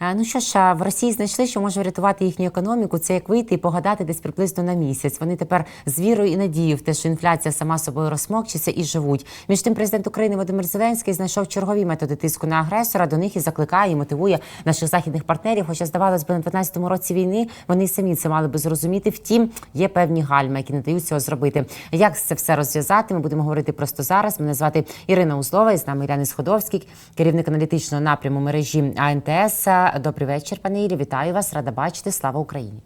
Е, Ну що ж, в Росії знайшли, що може врятувати їхню економіку. Це як вийти і погадати десь приблизно на місяць. Вони тепер з вірою і надією в те, що інфляція сама собою розсмокчиться і живуть. Між тим, президент України Володимир Зеленський знайшов чергові методи тиску на агресора. До них і закликає, і мотивує наших західних партнерів. Хоча здавалось би, на 15-му році війни вони самі це мали би зрозуміти. Втім, є певні гальми, які не дають цього зробити. Як це все розв'язати? Ми будемо говорити просто зараз. Мене звати Ірина Узлова. І з нами Ірина Сходовський, керівник аналітичного напряму мережі АНТС. Добрий вечір, пане Ірі. Вітаю вас. Рада бачити. Слава Україні.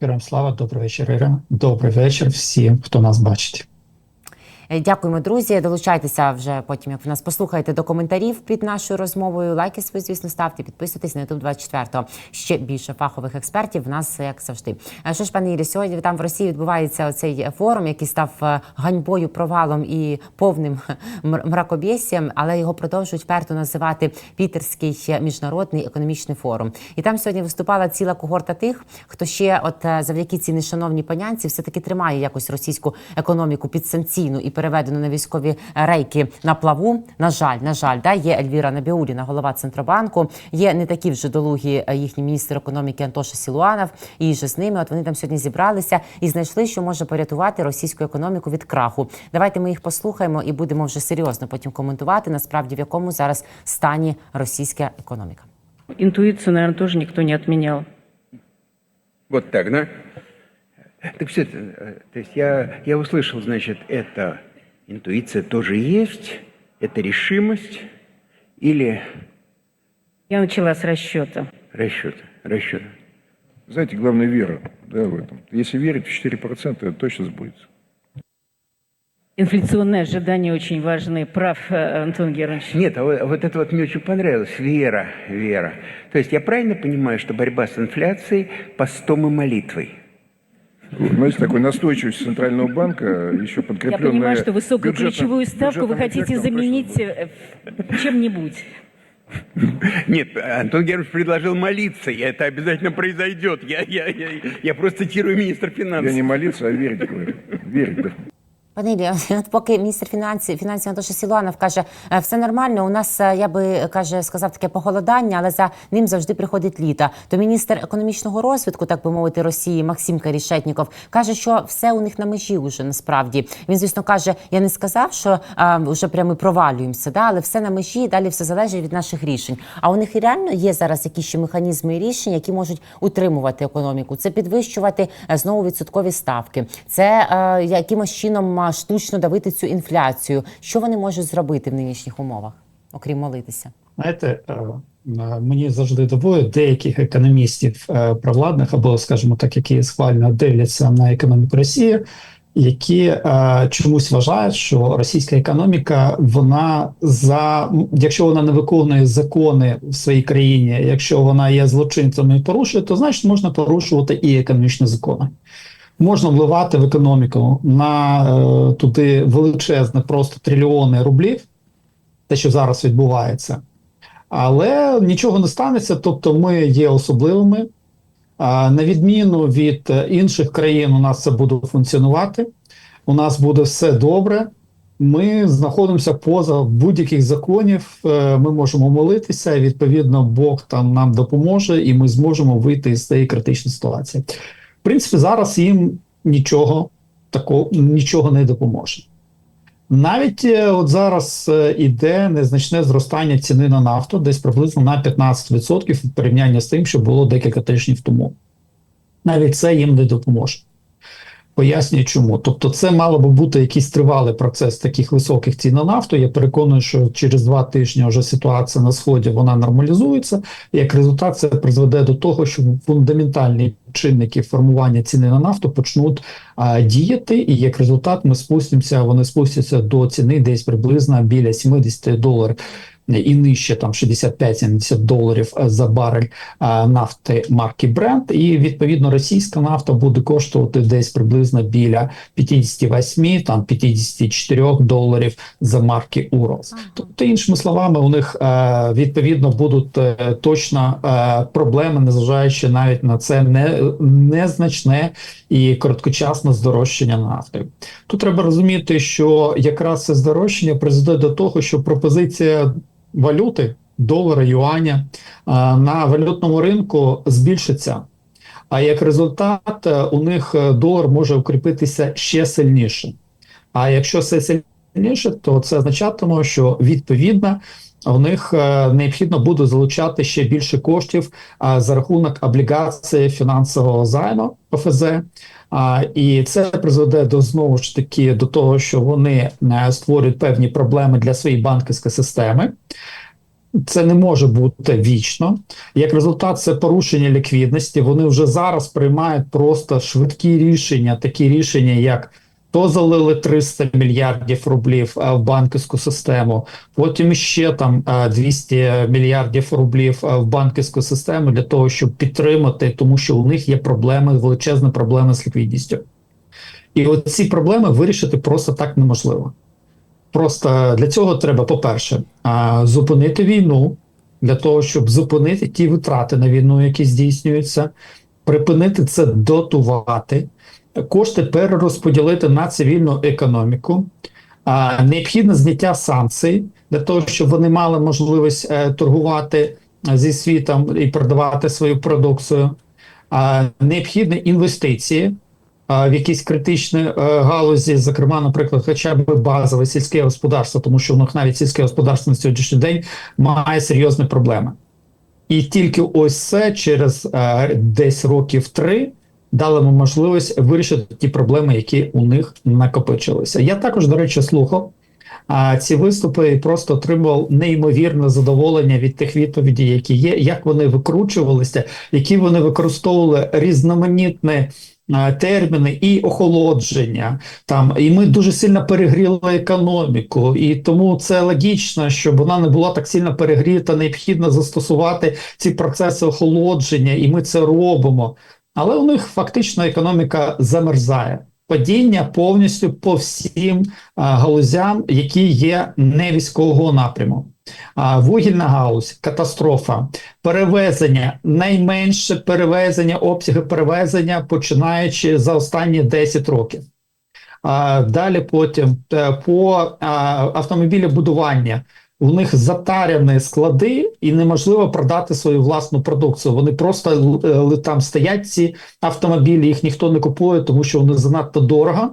Ірам слава, добрий вечір, Іра. Добрий вечір всім, хто нас бачить. Е, Дякуємо, друзі. Долучайтеся вже потім, як ви нас послухаєте до коментарів під нашою розмовою. Лайки свої, звісно, ставте, підписуйтесь на YouTube 24 Ще більше фахових експертів в нас, як завжди. Е, Що ж, пане Ірі, сьогодні там в Росії відбувається оцей форум, який став е, ганьбою, провалом і повним мр- але його продовжують вперто називати Пітерський міжнародний економічний форум. І там сьогодні виступала ціла когорта тих, хто ще, от завдяки цій нешановній панянці, все таки тримає якось російську економіку підсанкційну і переведено на військові рейки на плаву. На жаль, на жаль, да є Ельвіра Набіуліна, голова центробанку. Є не такі вже долугі е, їхній міністр економіки Антоша Сілуанов. І же з ними. От вони там сьогодні зібралися і знайшли, що може порятувати російську економіку від краху. Давайте ми їх послухаємо і будемо вже серйозно потім коментувати. Насправді в якому зараз стані російська економіка. Интуицию, наверное, тоже никто не отменял. Вот так, да? Так все, это, то есть я, я услышал, значит, это интуиция тоже есть, это решимость или Я начала с расчета. расчет, расчет. Знаете, главное вера да, в этом. Если верить в 4%, это точно сбудется. Инфляционные ожидания очень важны. Прав, э, Антон Георгиевич. Нет, а вот, а вот это вот мне очень понравилось, вера, вера. То есть я правильно понимаю, что борьба с инфляцией постом и молитвой? Вот, Знаете, такой настойчивость Центрального банка, еще Я подкрепленная... понимаю, что высокую бюджетом- ключевую ставку вы бюджетным хотите эффектом заменить э, чем-нибудь. Нет, Антон Георгиевич предложил молиться, и это обязательно произойдет. Я, я, я, я просто цитирую министра прошло. финансов. Я не молиться, а верить, говорю. Верить, да. Пане Іллі, от поки міністр фінансів фінансів Антоша Сілуанов каже, «Е, все нормально. У нас е, я би каже, сказав таке похолодання, але за ним завжди приходить літо. То міністр економічного розвитку, так би мовити, Росії Максим Карішетніков каже, що все у них на межі вже насправді. Він, звісно, каже: я не сказав, що а, вже прямо провалюємося, да, але все на межі, далі все залежить від наших рішень. А у них і реально є зараз якісь ще механізми і рішення, які можуть утримувати економіку. Це підвищувати е, знову відсоткові ставки. Це е, якимось чином а, штучно давити цю інфляцію. Що вони можуть зробити в нинішніх умовах, окрім молитися? Знаєте, е, е, мені завжди дивує деяких економістів е, провладних або, скажімо так, які схвально дивляться на економіку Росії, які чомусь вважають, що російська економіка, вона за якщо вона не виконує закони в своїй країні, якщо вона є злочинцем і порушує, то значить можна порушувати і економічні закони. Можна вливати в економіку на е, туди величезне просто трильйони рублів, те, що зараз відбувається. Але нічого не станеться, тобто ми є особливими. А, На відміну від е, інших країн, у нас це буде функціонувати. У нас буде все добре. Ми знаходимося поза будь-яких законів. е, Ми можемо молитися. Відповідно, Бог там нам допоможе, і ми зможемо вийти з цієї критичної ситуації. В принципі, зараз їм нічого такого нічого не допоможе. Навіть е, от зараз е, іде незначне зростання ціни на нафту, десь приблизно на 15% в порівнянні з тим, що було декілька тижнів тому. Навіть це їм не допоможе. Пояснюю, чому. Тобто, це мало би бути якийсь тривалий процес таких високих цін на нафту. Я переконаний, що через два тижні вже ситуація на сході вона нормалізується. Як результат, це призведе до того, що фундаментальні чинники формування ціни на нафту почнуть а, діяти, і як результат, ми спустимося, вони спустяться до ціни десь приблизно біля 70 доларів. І нижче там 65-70 доларів за барель нафти марки Brent, і відповідно російська нафта буде коштувати десь приблизно біля 58 там 54 доларів за марки Уралс. Тобто, іншими словами, у них е, відповідно будуть е, точно е, проблеми, незважаючи навіть на це не, незначне і короткочасне здорожчання нафти. Тут треба розуміти, що якраз це здорожчання призведе до того, що пропозиція валюти долара, юаня на валютному ринку збільшиться. А як результат, е, у них е, долар може укріпитися ще сильніше. А якщо все сильніше, то це означатиме, що відповідно у них е, необхідно буде залучати ще більше коштів за рахунок облігації фінансового займу ОФЗ. І це призведе до знову ж таки до того, що вони е, створюють певні проблеми для своєї банківської системи. Це не може бути вічно. Як результат, це порушення ліквідності. Вони вже зараз приймають просто швидкі рішення, такі рішення, як то залили 300 мільярдів рублів е, в банківську систему, потім ще там е, 200 мільярдів рублів е, в банківську систему для того, щоб підтримати, тому що у них є проблеми, величезні проблеми з ліквідністю. І от ці проблеми вирішити просто так неможливо. Просто для цього треба, по-перше, зупинити війну для того, щоб зупинити ті витрати на війну, які здійснюються, припинити це дотувати, кошти перерозподілити на цивільну економіку, а, необхідне зняття санкцій для того, щоб вони мали можливість е, торгувати зі світом і продавати свою продукцію, необхідні інвестиції в якісь критичні е, галузі, зокрема, наприклад, хоча б базове сільське господарство, тому що в навіть сільське господарство на сьогоднішній день має серйозні проблеми. І тільки ось це через е, десь років три дали йому можливість вирішити ті проблеми, які у них накопичилися. Я також, до речі, слухав а, ці виступи і просто отримував неймовірне задоволення від тих відповідей, які є, як вони викручувалися, які вони використовували різноманітні терміни і охолодження. Там і ми дуже сильно перегріли економіку, і тому це логічно, щоб вона не була так сильно перегріта. Необхідно застосувати ці процеси охолодження, і ми це робимо. Але у них фактично економіка замерзає. Падіння повністю по всім а, галузям, які є не військового напряму. А, вугільна галузь, катастрофа, перевезення, найменше перевезення, обсяги перевезення, починаючи за останні 10 років. А, далі потім е, по а, автомобілебудування. У них затаряні склади, і неможливо продати свою власну продукцію. Вони просто е, там стоять ці автомобілі, їх ніхто не купує, тому що вони занадто дорого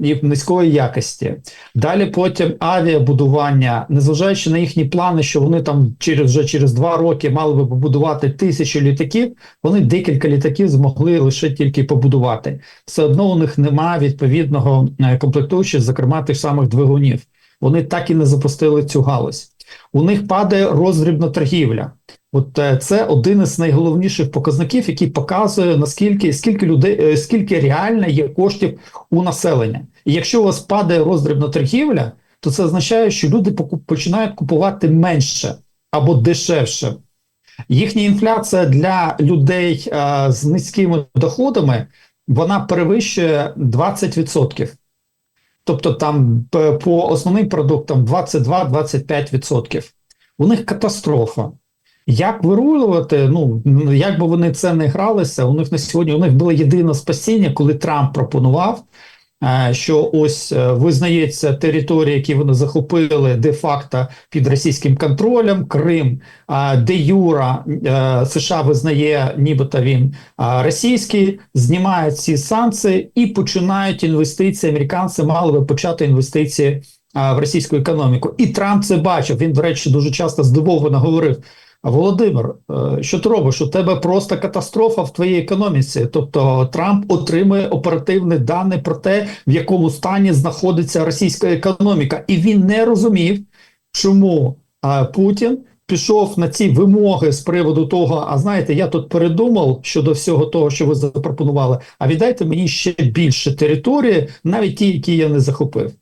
і низької якості. Далі потім авіабудування, незважаючи на їхні плани, що вони там через вже через два роки мали би побудувати тисячу літаків. Вони декілька літаків змогли лише тільки побудувати. Все одно у них немає відповідного е, комплектуючих, зокрема тих самих двигунів. Вони так і не запустили цю галузь. У них падає роздрібна торгівля. От е, це один із найголовніших показників, який показує наскільки скільки людей, е, скільки реально є коштів у населення. І якщо у вас падає роздрібна торгівля, то це означає, що люди починають купувати менше або дешевше. Їхня інфляція для людей е, з низькими доходами вона перевищує 20%. Тобто там по основним продуктам 22-25%. У них катастрофа. Як вирулювати? Ну як би вони це не гралися, у них на сьогодні у них було єдине спасіння, коли Трамп пропонував, е, що ось е, визнається територія, які вони захопили де-факто під російським контролем, Крим, де Юра е, США визнає, нібито він російський, знімають ці санкції і починають інвестиції. Американці мали би почати інвестиції в російську економіку. І Трамп це бачив. Він, до речі, дуже часто здивовано говорив. Володимир, е, що ти робиш? У тебе просто катастрофа в твоїй економіці. Тобто Трамп отримує оперативні дані про те, в якому стані знаходиться російська економіка, і він не розумів, чому Путін пішов на ці вимоги з приводу того: а знаєте, я тут передумав щодо всього того, що ви запропонували. А віддайте мені ще більше території, навіть ті, які я не захопив.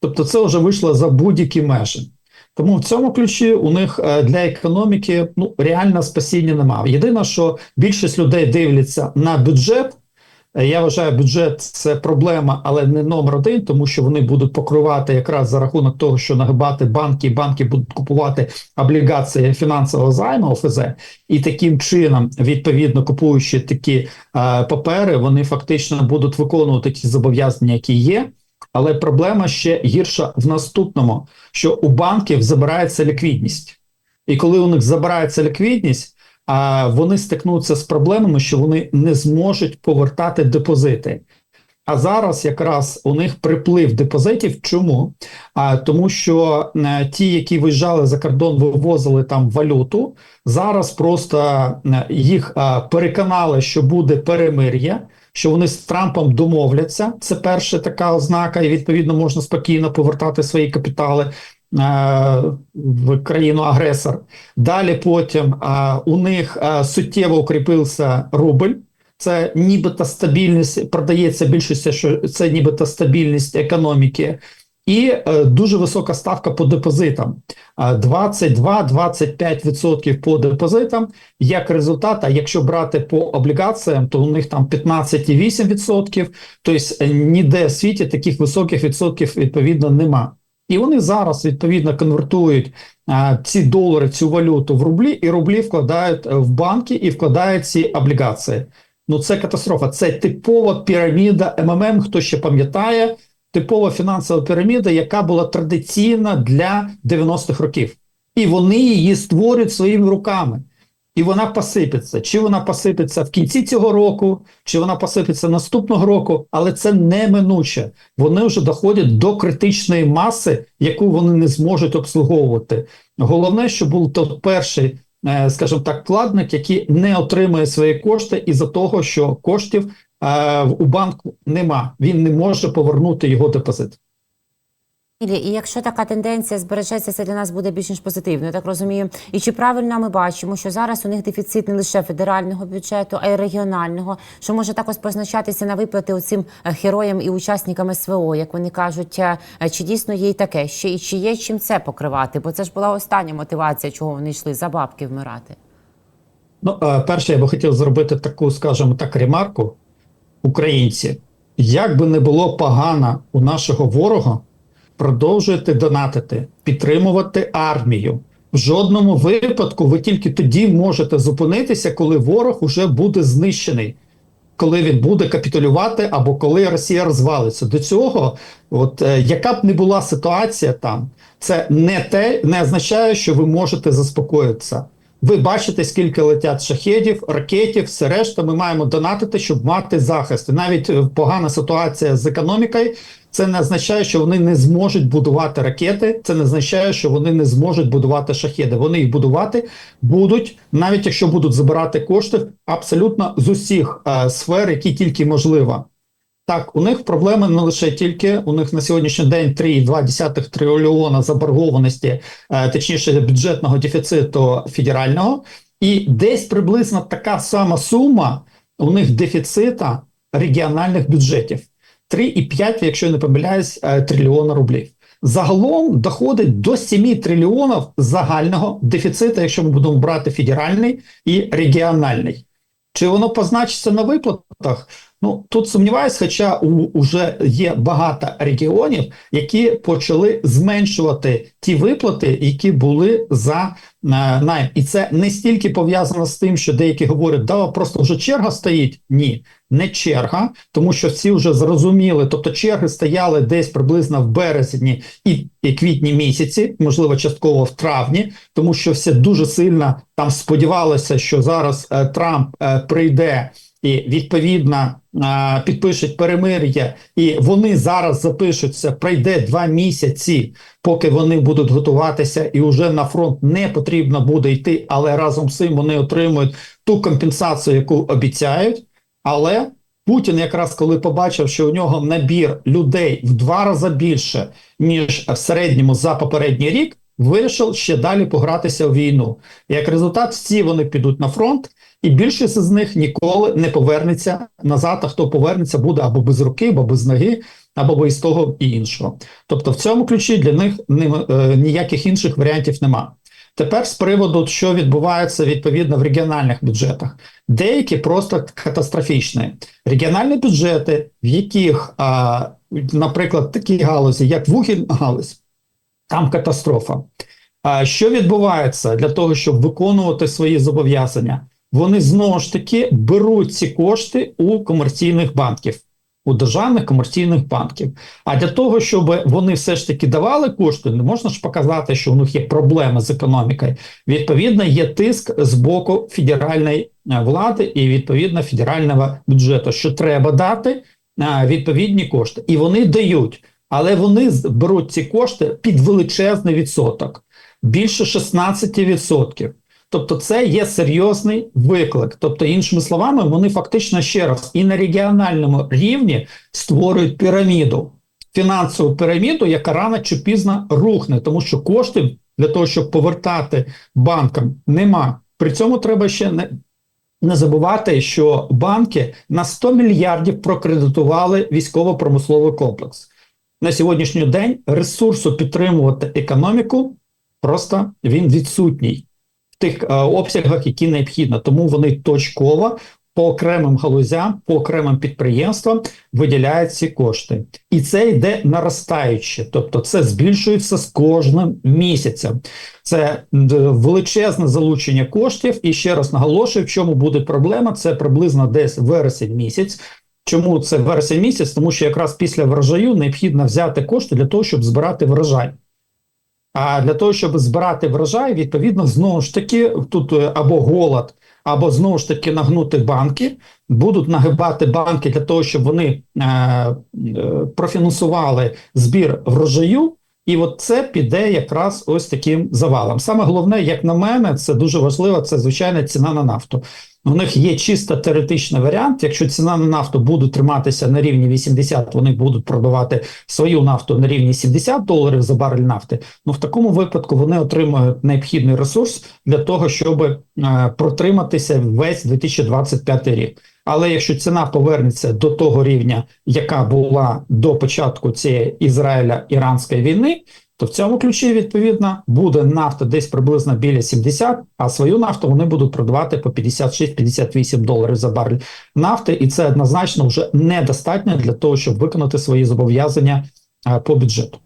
Тобто, це вже вийшло за будь-які межі. Тому в цьому ключі у них е, для економіки ну реально спасіння немає. Єдине, що більшість людей дивляться на бюджет. Е, Я вважаю, бюджет це проблема, але не номер один, тому що вони будуть покривати якраз за рахунок того, що нагибати банки, банки будуть купувати облігації фінансового займу ОФЗ, і таким чином, відповідно купуючи такі е, папери, вони фактично будуть виконувати ті зобов'язання, які є. Але проблема ще гірша в наступному, що у банків забирається ліквідність. І коли у них забирається ліквідність, а вони стикнуться з проблемами, що вони не зможуть повертати депозити. А зараз якраз у них приплив депозитів. Чому? А тому, що е, ті, які виїжджали за кордон, вивозили там валюту. Зараз просто е, їх е, переконали, що буде перемир'я, що вони з Трампом домовляться. Це перша така ознака, і відповідно можна спокійно повертати свої капітали. е, В країну агресор. Далі потім е, у них е, суттєво укріпився рубль. Це нібито стабільність, продається більшості, що це нібито стабільність економіки, і е, дуже висока ставка по депозитам. Е, 22-25% по депозитам. Як результат, а якщо брати по облігаціям, то у них там 15,8%. Тобто е, ніде в світі таких високих відсотків відповідно нема. І вони зараз відповідно конвертують а, ці долари, цю валюту в рублі, і рублі вкладають е, в банки і вкладають ці облігації. Ну це катастрофа. Це типова піраміда МММ. Хто ще пам'ятає, типова фінансова піраміда, яка була традиційна для 90-х років, і вони її створюють своїми руками. І вона посипеться. Чи вона посипеться в кінці цього року, чи вона посипеться наступного року, але це неминуче. Вони вже доходять до критичної маси, яку вони не зможуть обслуговувати. Головне, щоб був той перший, е, скажімо так, вкладник, який не отримує свої кошти із-за того, що коштів у банку нема. Він не може повернути його депозит. І якщо така тенденція збережеться, це для нас буде більш ніж позитивно. Я так розумію. І чи правильно ми бачимо, що зараз у них дефіцит не лише федерального бюджету, а й регіонального, що може також позначатися на виплати оцим е, героям і учасникам СВО, як вони кажуть, Е, чи дійсно є й таке ще і чи є чим це покривати? Бо це ж була остання мотивація, чого вони йшли за бабки вмирати. Ну, е, перше, я би хотів зробити таку, скажімо так, ремарку. Українці, як би не було погано у нашого ворога, продовжуйте донатити, підтримувати армію. В жодному випадку ви тільки тоді можете зупинитися, коли ворог уже буде знищений, коли він буде капітулювати або коли Росія розвалиться. До цього, от е, яка б не була ситуація там, це не те, не означає, що ви можете заспокоїтися. Ви бачите, скільки летять шахедів, ракетів, все решта. Ми маємо донатити, щоб мати захист. І навіть е, погана ситуація з економікою. Це не означає, що вони не зможуть будувати ракети. Це не означає, що вони не зможуть будувати шахеди. Вони їх будувати будуть, навіть якщо будуть забирати кошти абсолютно з усіх е, сфер, які тільки можливо. Так, у них проблеми не лише тільки у них на сьогоднішній день 3,2 трильйона заборгованості, е, точніше бюджетного дефіциту федерального, і десь приблизно така сама сума у них дефіцита регіональних бюджетів 3,5, якщо я не помиляюсь, е, трильйона рублів. Загалом доходить до 7 трильйонів загального дефіциту, якщо ми будемо брати федеральний і регіональний. Чи воно позначиться на виплатах? Ну тут сумніваюсь, хоча у вже є багато регіонів, які почали зменшувати ті виплати, які були за е, найм. І це не стільки пов'язано з тим, що деякі говорять, да просто вже черга стоїть. Ні, не черга, тому що всі вже зрозуміли. Тобто черги стояли десь приблизно в березні і, і квітні місяці, можливо, частково в травні, тому що все дуже сильно там сподівалося, що зараз е, Трамп е, прийде і відповідно підпишуть перемир'я, і вони зараз запишуться. Пройде два місяці, поки вони будуть готуватися, і вже на фронт не потрібно буде йти, але разом з цим вони отримують ту компенсацію, яку обіцяють. Але Путін, якраз коли побачив, що у нього набір людей в два рази більше, ніж в середньому за попередній рік, вирішив ще далі погратися в війну. Як результат, всі вони підуть на фронт, і більшість з них ніколи не повернеться назад. А хто повернеться, буде або без руки, або без ноги, або без того і іншого. Тобто, в цьому ключі для них е, ніяких інших варіантів нема. Тепер з приводу, що відбувається відповідно в регіональних бюджетах, деякі просто катастрофічні. Регіональні бюджети, в яких, а, наприклад, такі галузі, як вугільна галузь, там катастрофа. А що відбувається для того, щоб виконувати свої зобов'язання? Вони знову ж таки беруть ці кошти у комерційних банків. у державних комерційних банків. А для того, щоб вони все ж таки давали кошти, не можна ж показати, що у них є проблеми з економікою. Відповідно, є тиск з боку федеральної е, влади і відповідно федерального бюджету, що треба дати е, відповідні кошти, і вони дають, але вони беруть ці кошти під величезний відсоток, більше 16%. Тобто, це є серйозний виклик. Тобто, іншими словами, вони фактично ще раз і на регіональному рівні створюють піраміду, фінансову піраміду, яка рано чи пізно рухне, тому що коштів для того, щоб повертати банкам, нема. При цьому треба ще не, не забувати, що банки на 100 мільярдів прокредитували військово-промисловий комплекс. На сьогоднішній день ресурсу підтримувати економіку просто він відсутній в тих е, обсягах, які необхідно. Тому вони точково по окремим галузям, по окремим підприємствам виділяють ці кошти. І це йде наростаюче, тобто це збільшується з кожним місяцем. Це величезне залучення коштів. І ще раз наголошую, в чому буде проблема. Це приблизно десь вересень місяць. Чому це вересень місяць? Тому що якраз після врожаю необхідно взяти кошти для того, щоб збирати врожай. А для того, щоб збирати врожай, відповідно, знову ж таки, тут е, або голод, або знову ж таки нагнути банки, будуть нагибати банки для того, щоб вони е, е, профінансували збір врожаю. І от це піде якраз ось таким завалом. Саме головне, як на мене, це дуже важливо. Це звичайно ціна на нафту. У них є чисто теоретичний варіант. Якщо ціна на нафту буде триматися на рівні 80, вони будуть продавати свою нафту на рівні 70 доларів за барель нафти. Ну в такому випадку вони отримують необхідний ресурс для того, щоб е, протриматися весь 2025 рік. Але якщо ціна повернеться до того рівня, яка була до початку цієї Ізраїля-іранської війни, то в цьому ключі відповідно буде нафта десь приблизно біля 70, а свою нафту вони будуть продавати по 56-58 доларів за барель нафти, і це однозначно вже недостатньо для того, щоб виконати свої зобов'язання е, по бюджету.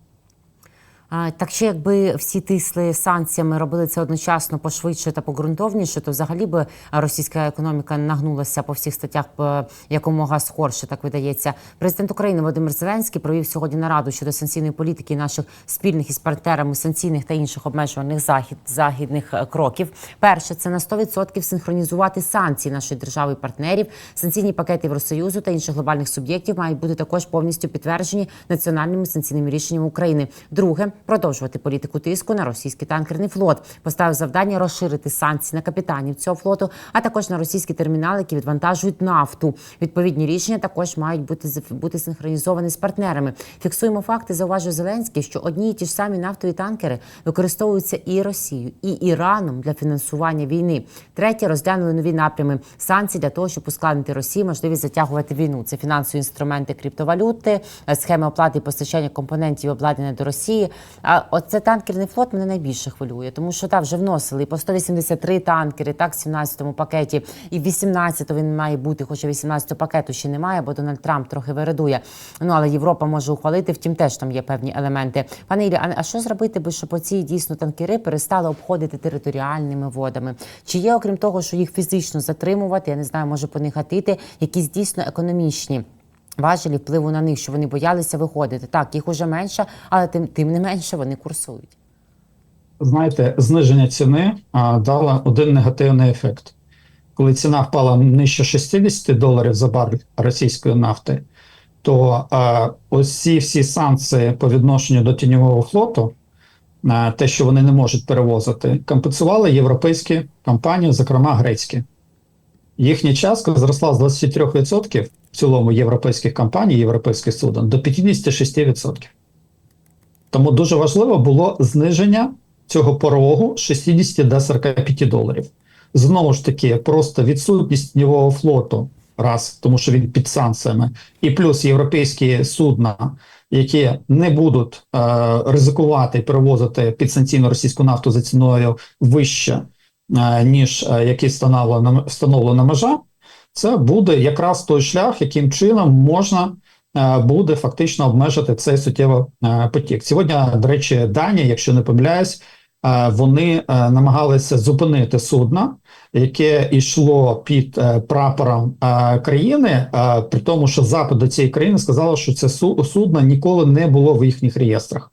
Так ще якби всі тисли санкціями робили це одночасно пошвидше та погрунтовніше, то взагалі би російська економіка нагнулася по всіх статтях е, якомога скорше, так видається. Президент України Володимир Зеленський провів сьогодні нараду щодо санкційної політики наших спільних із партнерами санкційних та інших обмежувальних захід західних е, кроків. Перше це на 100% синхронізувати санкції нашої держави і партнерів. Санкційні пакети Євросоюзу та інших глобальних суб'єктів мають бути також повністю підтверджені національними санкційними рішеннями України. Друге продовжувати політику тиску на російський танкерний флот. Поставив завдання розширити санкції на капітанів цього флоту, а також на російські термінали, які відвантажують нафту. Відповідні рішення також мають бути бути синхронізовані з партнерами. Фіксуємо факти. Зауважує Зеленський, що одні і ті ж самі нафтові танкери використовуються і Росією, і Іраном для фінансування війни. Третє розглянули нові напрями санкцій для того, щоб ускладнити Росії можливість затягувати війну. Це фінансові інструменти криптовалюти, е, схеми оплати і постачання компонентів обладнання до Росії. А оце танкерний флот мене найбільше хвилює, тому що там вже вносили і по 183 танкери, так, в 17-му пакеті, і в 18-му він має бути, хоча 18-го пакету ще немає, бо Дональд Трамп трохи виридує. Ну але Європа може ухвалити, втім теж там є певні елементи. Пане Ілля, а- що зробити би, щоб оці дійсно танкери перестали обходити територіальними водами? Чи є, окрім того, що їх фізично затримувати, я не знаю, може по них гатити, якісь дійсно економічні? Важелі впливу на них, що вони боялися виходити. Так, їх уже менше, але тим, тим не менше вони курсують. знаєте, зниження ціни а, дало один негативний ефект. Коли ціна впала нижче 60 доларів за барель російської нафти, то а, ось всі санкції по відношенню до тіньового флоту, а, те, що вони не можуть перевозити, компенсували європейські компанії, зокрема грецькі. Їхня частка зросла з 23% в цілому європейських компаній, європейських суден до 56%. Тому дуже важливо було зниження цього порогу з 60 до 45 доларів. Знову ж таки, просто відсутність тіньового флоту, раз, тому що він під санкціями, і плюс європейські судна, які не будуть е, ризикувати перевозити підсанкційну російську нафту за ціною вище, е, ніж е, який встановлена, встановлена межа, це буде якраз той шлях, яким чином можна е, буде фактично обмежити цей суттєво е, потік. Сьогодні, до речі, Данія, якщо не помиляюсь, е, вони намагалися зупинити судно, яке йшло під прапором країни, при тому, що запит до цієї країни сказало, що це су- судно ніколи не було в їхніх реєстрах.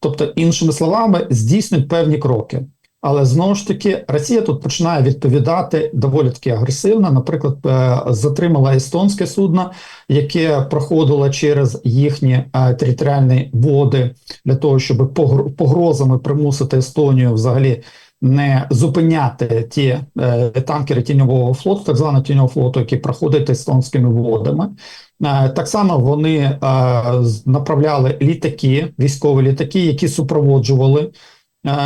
Тобто, іншими словами, здійснюють певні кроки. Але знову ж таки, Росія тут починає відповідати доволі таки агресивно. Наприклад, е, затримала естонське судно, яке проходило через їхні е, територіальні води для того, щоб погрозами примусити Естонію взагалі не зупиняти ті е, танкери тіньового флоту, так званого тіньового флоту, які проходять естонськими водами. Так само вони направляли літаки, військові літаки, які супроводжували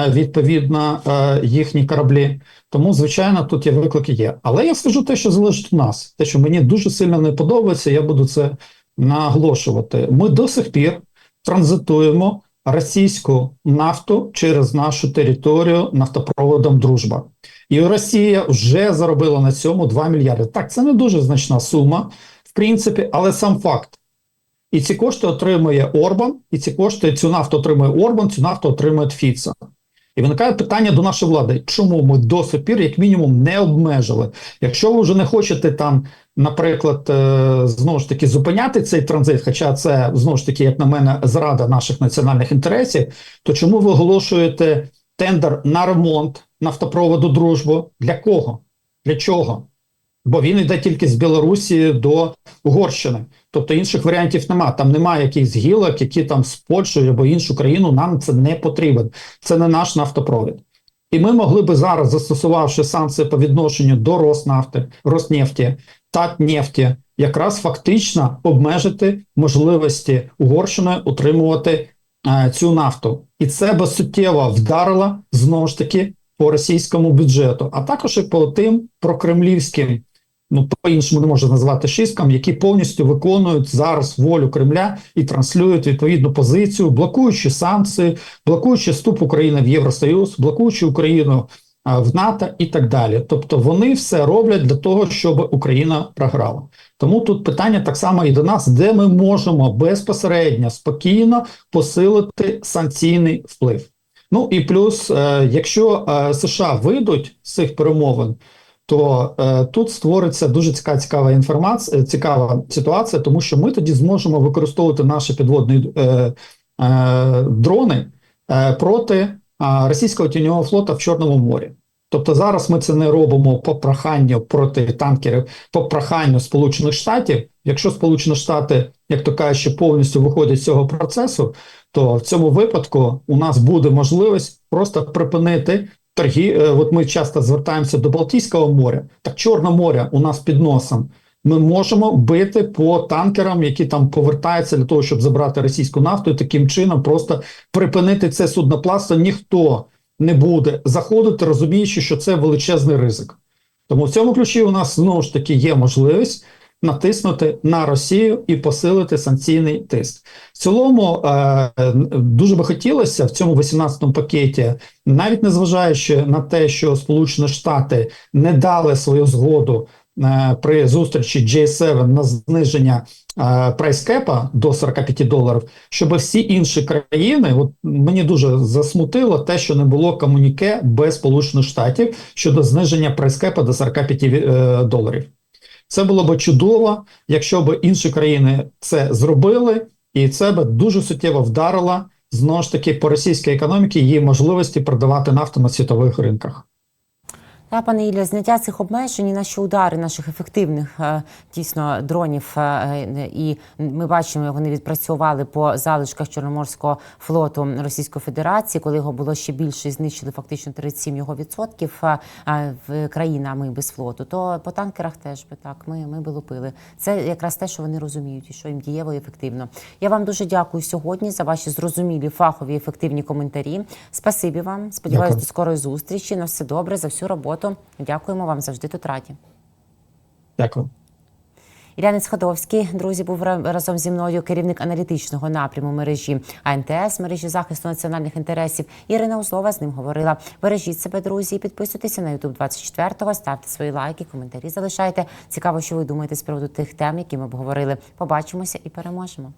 відповідно е, їхні кораблі. Тому, звичайно, тут є виклики є. Але я скажу те, що залежить від нас, те, що мені дуже сильно не подобається, я буду це наголошувати. Ми до сих пір транзитуємо російську нафту через нашу територію нафтопроводом Дружба. І Росія вже заробила на цьому 2 мільярди. Так, це не дуже значна сума, в принципі, але сам факт. І ці кошти отримує Орбан, і ці кошти, цю нафту отримує Орбан, цю нафту отримує Фіца. І виникає питання до нашої влади, чому ми до сих пір, як мінімум, не обмежили. Якщо ви вже не хочете там, наприклад, е, знову ж таки зупиняти цей транзит, хоча це знову ж таки, як на мене, зрада наших національних інтересів, то чому ви оголошуєте тендер на ремонт нафтопроводу дружбу? Для кого? Для чого? Бо він йде тільки з Білорусі до Угорщини. Тобто інших варіантів немає. Там немає якихось гілок, які там з Польщею або іншу країну нам це не потрібен. Це не наш нафтопровід. І ми могли би зараз, застосувавши санкції по відношенню до Роснафти, Роснефті, Татнефті, якраз фактично обмежити можливості Угорщини утримувати е, цю нафту. І це би суттєво вдарило знову ж таки по російському бюджету, а також і по тим прокремлівським ну по-іншому не можна назвати шисткам, які повністю виконують зараз волю Кремля і транслюють відповідну позицію, блокуючи санкції, блокуючи вступ України в Євросоюз, блокуючи Україну в НАТО і так далі. Тобто вони все роблять для того, щоб Україна програла. Тому тут питання так само і до нас, де ми можемо безпосередньо спокійно посилити санкційний вплив. Ну і плюс, е, якщо е, США вийдуть з цих перемовин, то е, тут створиться дуже цікава цікава інформація, цікава ситуація, тому що ми тоді зможемо використовувати наші підводні е, е, дрони е, проти е, російського тіньового флота в Чорному морі. Тобто зараз ми це не робимо по проханню проти танкерів, по проханню Сполучених Штатів. Якщо Сполучені Штати, як то кажуть, повністю виходять з цього процесу, то в цьому випадку у нас буде можливість просто припинити торги. Е, От ми часто звертаємося до Балтійського моря, так Чорне море у нас під носом. Ми можемо бити по танкерам, які там повертаються для того, щоб забрати російську нафту, і таким чином просто припинити це судноплавство. Ніхто не буде заходити, розуміючи, що це величезний ризик. Тому в цьому ключі у нас знову ж таки є можливість натиснути на Росію і посилити санкційний тиск. В цілому е, дуже би хотілося в цьому 18-му пакеті, навіть незважаючи на те, що Сполучені Штати не дали свою згоду е, при зустрічі J7 на зниження е, прайскепа до 45 доларів, щоб всі інші країни, от мені дуже засмутило те, що не було комуніке без Сполучених Штатів щодо зниження прайскепа до 45 е, доларів. Це було б чудово, якщо б інші країни це зробили, і це б дуже суттєво вдарило знову ж таки по російській економіці її можливості продавати нафту на світових ринках. Та, пане Ілля, зняття цих обмежень і наші удари наших ефективних е, дійсно дронів. е, І ми бачимо, як вони відпрацювали по залишках Чорноморського флоту Російської Федерації, коли його було ще більше, знищили фактично 37 його відсотків е, е, в країнами без флоту. То по танкерах теж би так. Ми, ми би лупили. Це якраз те, що вони розуміють, і що їм дієво і ефективно. Я вам дуже дякую сьогодні за ваші зрозумілі фахові ефективні коментарі. Спасибі вам. Сподіваюся, до скорої зустрічі. На все добре за всю роботу. Дякуємо вам завжди тут раді. Дякую. Ілянець Ходовський, друзі, був разом зі мною керівник аналітичного напряму мережі АНТС, мережі захисту національних інтересів. Ірина Узлова з ним говорила. Бережіть себе, друзі, підписуйтеся на YouTube 24-го, ставте свої лайки, коментарі залишайте. Цікаво, що ви думаєте з приводу тих тем, які ми обговорили. Побачимося і переможемо.